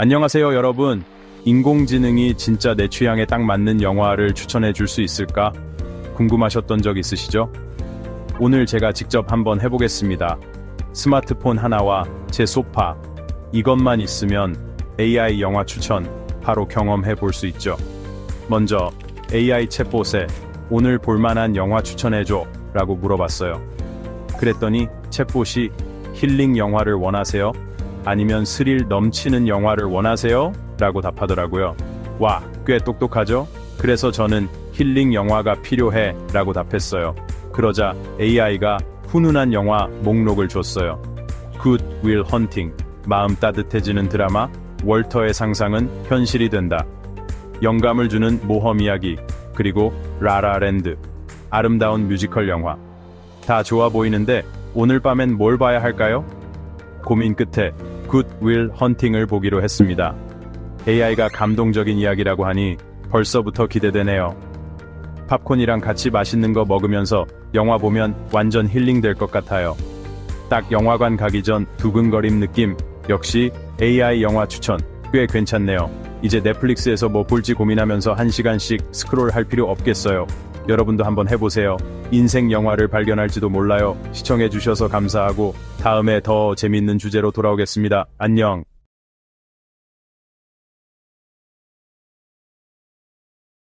안녕하세요, 여러분. 인공지능이 진짜 내 취향에 딱 맞는 영화를 추천해 줄 수 있을까? 궁금하셨던 적 있으시죠? 오늘 제가 직접 한번 해보겠습니다. 스마트폰 하나와 제 소파. 이것만 있으면 AI 영화 추천 바로 경험해 볼 수 있죠. 먼저 AI 챗봇에 오늘 볼만한 영화 추천해줘 라고 물어봤어요. 그랬더니 챗봇이 힐링 영화를 원하세요? 아니면 스릴 넘치는 영화를 원하세요? 라고 답하더라고요. 와, 꽤 똑똑하죠? 그래서 저는 힐링 영화가 필요해 라고 답했어요. 그러자 AI가 훈훈한 영화 목록을 줬어요. Good Will Hunting, 마음 따뜻해지는 드라마, 월터의 상상은 현실이 된다. 영감을 주는 모험 이야기, 그리고 라라랜드, 아름다운 뮤지컬 영화. 다 좋아 보이는데 오늘 밤엔 뭘 봐야 할까요? 고민 끝에 Will Hunting을 보기로 했습니다. AI가 감동적인 이야기라고 하니 벌써부터 기대되네요. 팝콘이랑 같이 맛있는 거 먹으면서 영화 보면 완전 힐링 될 것 같아요. 딱 영화관 가기 전 두근거림 느낌. 역시 AI 영화 추천 꽤 괜찮네요. 이제 넷플릭스에서 뭐 볼지 고민하면서 한 시간씩 스크롤 할 필요 없겠어요. 여러분도 한번 해보세요. 인생 영화를 발견할지도 몰라요. 시청해주셔서 감사하고 다음에 더 재밌는 주제로 돌아오겠습니다. 안녕.